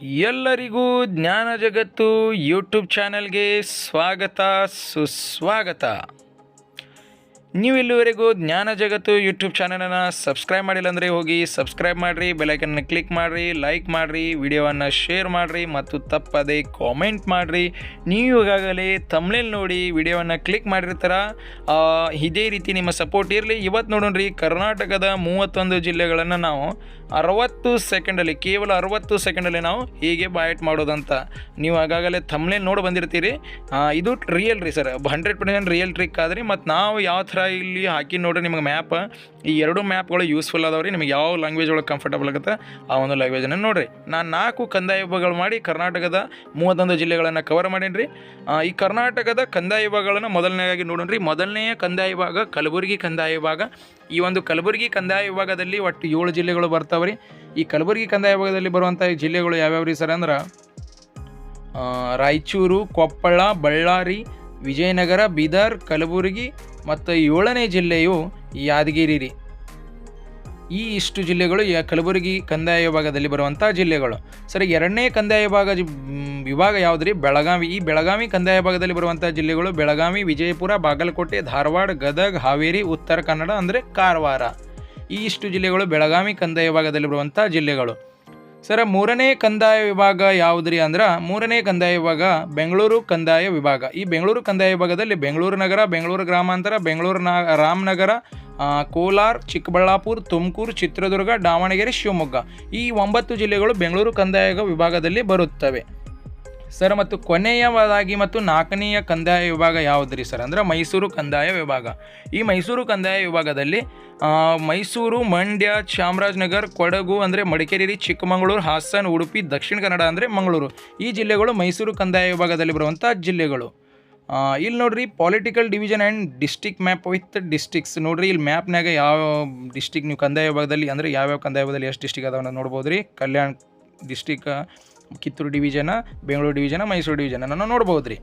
ಎಲ್ಲರಿಗೂ ಜ್ಞಾನ ಜಗತ್ತು ಯೂಟ್ಯೂಬ್ ಚಾನೆಲ್ಗೆ ಸ್ವಾಗತ ಸುಸ್ವಾಗತ. ನೀವು ಇಲ್ಲಿವರೆಗೂ ಜ್ಞಾನ ಜಗತ್ತು ಯೂಟ್ಯೂಬ್ ಚಾನಲನ್ನು ಸಬ್ಸ್ಕ್ರೈಬ್ ಮಾಡಿಲ್ಲ ಅಂದರೆ ಹೋಗಿ ಸಬ್ಸ್ಕ್ರೈಬ್ ಮಾಡಿರಿ ಬೆಲೈಕನ್ನ ಕ್ಲಿಕ್ ಮಾಡಿರಿ ಲೈಕ್ ಮಾಡಿರಿ, ವಿಡಿಯೋವನ್ನು ಶೇರ್ ಮಾಡಿರಿ ಮತ್ತು ತಪ್ಪದೆ ಕಾಮೆಂಟ್ ಮಾಡಿರಿ. ನೀವು ಈಗಾಗಲೇ ತಮಿಳಲ್ಲಿ ನೋಡಿ ವಿಡಿಯೋವನ್ನು ಕ್ಲಿಕ್ ಮಾಡಿರ್ತಾರ? ಇದೇ ರೀತಿ ನಿಮ್ಮ ಸಪೋರ್ಟ್ ಇರಲಿ. ಇವತ್ತು ನೋಡೋಣ್ರಿ ಕರ್ನಾಟಕದ ಮೂವತ್ತೊಂದು ಜಿಲ್ಲೆಗಳನ್ನು ನಾವು ಅರವತ್ತು ಸೆಕೆಂಡಲ್ಲಿ ಕೇವಲ ಅರವತ್ತು ಸೆಕೆಂಡಲ್ಲಿ ನಾವು ಹೀಗೆ ಬಾಯಟ್ ಮಾಡೋದಂತ. ನೀವು ಆಗಾಗಲೇ ತಮ್ಮನೇಲಿ ನೋಡಿ ಬಂದಿರ್ತೀರಿ. ಇದು ರಿಯಲ್ ರೀ sir. Hundred percent real trick ಆದ್ರಿ ಮತ್ತು ನಾವು ಯಾವ ಥರ ಇಲ್ಲಿ ಹಾಕಿ ನೋಡ್ರಿ ನಿಮಗೆ ಮ್ಯಾಪ್ ಈ ಎರಡು ಮ್ಯಾಪ್ಗಳು ಯೂಸ್ಫುಲ್ ಅದಾವೆ ರೀ. ನಿಮಗೆ ಯಾವ ಲ್ಯಾಂಗ್ವೇಜ್ ಒಳಗೆ ಕಂಫರ್ಟಬಲ್ ಆಗುತ್ತೆ ಆ ಒಂದು ಲ್ಯಾಂಗ್ವೇಜನ್ನು ನೋಡಿರಿ. ನಾನು ನಾಲ್ಕು ಕಂದಾಯ ವಿಭಾಗಗಳು ಮಾಡಿ ಕರ್ನಾಟಕದ ಮೂವತ್ತೊಂದು ಜಿಲ್ಲೆಗಳನ್ನು ಕವರ್ ಮಾಡೀನಿ ಈ ಕರ್ನಾಟಕದ ಕಂದಾಯ ವಿಭಾಗಗಳನ್ನು ಮೊದಲನೇದಾಗಿ ರೀ ಮೊದಲನೆಯ ಕಂದಾಯ ವಿಭಾಗ ಕಲಬುರಗಿ ಕಂದಾಯ ವಿಭಾಗ. ಈ ಒಂದು ಕಲಬುರಗಿ ಕಂದಾಯ ವಿಭಾಗದಲ್ಲಿ ಒಟ್ಟು ಏಳು ಜಿಲ್ಲೆಗಳು ಬರ್ತಾವೆ ರೀ. ಈ ಕಲಬುರಗಿ ಕಂದಾಯ ವಿಭಾಗದಲ್ಲಿ ಬರುವಂಥ ಜಿಲ್ಲೆಗಳು ಯಾವ್ಯಾವ ರೀ ಸರ್ ಅಂದ್ರೆ? ರಾಯಚೂರು, ಕೊಪ್ಪಳ, ಬಳ್ಳಾರಿ ವಿಜಯನಗರ, ಬೀದರ್, ಕಲಬುರಗಿ ಮತ್ತು ಏಳನೇ ಜಿಲ್ಲೆಯು ಯಾದಗಿರಿ ರೀ ಈ ಇಷ್ಟು ಜಿಲ್ಲೆಗಳು ಕಲಬುರಗಿ ಕಂದಾಯ ವಿಭಾಗದಲ್ಲಿ ಬರುವಂಥ ಜಿಲ್ಲೆಗಳು. ಸರಿ, ಎರಡನೇ ಕಂದಾಯ ವಿಭಾಗ ಜಿ- ಯಾವುದು ವಿಭಾಗ ಯಾವುದ್ರಿ? ಬೆಳಗಾವಿ. ಈ ಬೆಳಗಾವಿ ಕಂದಾಯ ವಿಭಾಗದಲ್ಲಿ ಬರುವಂಥ ಜಿಲ್ಲೆಗಳು ಬೆಳಗಾವಿ, ವಿಜಯಪುರ, ಬಾಗಲಕೋಟೆ, ಧಾರವಾಡ, ಗದಗ, ಹಾವೇರಿ, ಉತ್ತರ ಕನ್ನಡ ಅಂದರೆ ಕಾರವಾರ. ಈ ಇಷ್ಟು ಜಿಲ್ಲೆಗಳು ಬೆಳಗಾವಿ ಕಂದಾಯ ವಿಭಾಗದಲ್ಲಿ ಬರುವಂಥ ಜಿಲ್ಲೆಗಳು. ಸರ, ಮೂರನೇ ಕಂದಾಯ ವಿಭಾಗ ಯಾವುದ್ರಿ ಅಂದ್ರೆ, ಮೂರನೇ ಕಂದಾಯ ವಿಭಾಗ ಬೆಂಗಳೂರು ಕಂದಾಯ ವಿಭಾಗ. ಈ ಬೆಂಗಳೂರು ಕಂದಾಯ ವಿಭಾಗದಲ್ಲಿ ಬೆಂಗಳೂರು ನಗರ, ಬೆಂಗಳೂರು ಗ್ರಾಮಾಂತರ, ಬೆಂಗಳೂರು ರಾಮನಗರ ಕೋಲಾರ, ಚಿಕ್ಕಬಳ್ಳಾಪುರ, ತುಮಕೂರು, ಚಿತ್ರದುರ್ಗ, ದಾವಣಗೆರೆ, ಶಿವಮೊಗ್ಗ. ಈ ಒಂಬತ್ತು ಜಿಲ್ಲೆಗಳು ಬೆಂಗಳೂರು ಕಂದಾಯ ವಿಭಾಗದಲ್ಲಿ ಬರುತ್ತವೆ. ಸರ್, ಮತ್ತು ಕೊನೆಯದಾಗಿ ಮತ್ತು ನಾಲ್ಕನೆಯ ಕಂದಾಯ ವಿಭಾಗ ಯಾವುದ್ರಿ ಸರ್ ಅಂದ್ರೆ, ಮೈಸೂರು ಕಂದಾಯ ವಿಭಾಗ. ಈ ಮೈಸೂರು ಕಂದಾಯ ವಿಭಾಗದಲ್ಲಿ ಮೈಸೂರು, ಮಂಡ್ಯ, ಚಾಮರಾಜನಗರ, ಕೊಡಗು ಅಂದರೆ ಮಡಿಕೇರಿ, ಚಿಕ್ಕಮಗಳೂರು, ಹಾಸನ, ಉಡುಪಿ, ದಕ್ಷಿಣ ಕನ್ನಡ ಅಂದರೆ ಮಂಗಳೂರು. ಈ ಜಿಲ್ಲೆಗಳು ಮೈಸೂರು ಕಂದಾಯ ವಿಭಾಗದಲ್ಲಿ ಬರುವಂಥ ಜಿಲ್ಲೆಗಳು. ಇಲ್ಲಿ ನೋಡ್ರಿ political division and district map with districts ನೋಡ್ರಿ ಇಲ್ಲಿ ಮ್ಯಾಪ್ನಾಗ ಯಾವ ಡಿಸ್ಟಿಕ್ ನೀವು ಕಂದಾಯ ವಿಭಾಗದಲ್ಲಿ ಅಂದರೆ ಯಾವ್ಯಾವ ಕಂದಾಯ ವಿಭಾಗದಲ್ಲಿ ಎಷ್ಟು ಡಿಸ್ಟಿಕ್ ಅದಾವ ನೋಡ್ಬೋದು ರೀ Kalyana district Kittur division Bengaluru division Mysuru ಡಿವಿಜನನ್ನು ನೋಡ್ಬೋದು ರೀ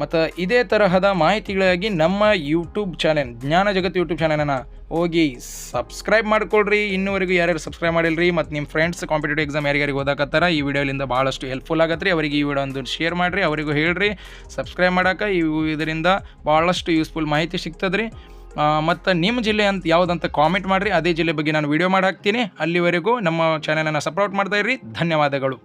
ಮತ್ತು ಇದೇ ತರಹದ ಮಾಹಿತಿಗಳಾಗಿ ನಮ್ಮ ಯೂಟ್ಯೂಬ್ ಚಾನೆಲ್ ಜ್ಞಾನ ಜಗತ್ತು ಯೂಟ್ಯೂಬ್ ಚಾನಲನ್ನು ಹೋಗಿ ಸಬ್ಸ್ಕ್ರೈಬ್ ಮಾಡ್ಕೊಳ್ರಿ. ಇನ್ನೂವರೆಗೂ ಯಾರ್ಯಾರು ಸಬ್ಸ್ಕ್ರೈಬ್ ಮಾಡಿಲ್ರಿ ಮತ್ತು ನಿಮ್ಮ ಫ್ರೆಂಡ್ಸ್ ಕಾಂಪಿಟೇಟಿವ್ ಎಕ್ಸಾಮ್ ಯಾರಿಗಾರಿಗೆ ಓದಾಕತ್ತಾರ, ಈ ವಿಡಿಯೋಲಿಂದ ಭಾಳಷ್ಟು ಹೆಲ್ಪ್ಫುಲ್ ಆಗತ್ತೆ ರೀ ಅವರಿಗೆ ಈ ವಿಡಿಯೋ ಒಂದು ಶೇರ್ ಮಾಡಿರಿ, ಅವರಿಗೂ ಹೇಳ್ರಿ. ಸಬ್ಸ್ಕ್ರೈಬ್ ಮಾಡೋಕೆ ಇವು ಇದರಿಂದ ಭಾಳಷ್ಟು ಯೂಸ್ಫುಲ್ ಮಾಹಿತಿ ಸಿಗ್ತದೆ ರೀ ಮತ್ತು ನಿಮ್ಮ ಜಿಲ್ಲೆ ಅಂತ ಯಾವುದಂತ ಕಾಮೆಂಟ್ ಮಾಡಿರಿ. ಅದೇ ಜಿಲ್ಲೆ ಬಗ್ಗೆ ನಾನು ವಿಡಿಯೋ ಮಾಡಿ ಹಾಕ್ತೀನಿ. ಅಲ್ಲಿವರೆಗೂ ನಮ್ಮ ಚಾನಲನ್ನು ಸಪೋರ್ಟ್ ಮಾಡ್ತಾ ಇರ್ರಿ. ಧನ್ಯವಾದಗಳು.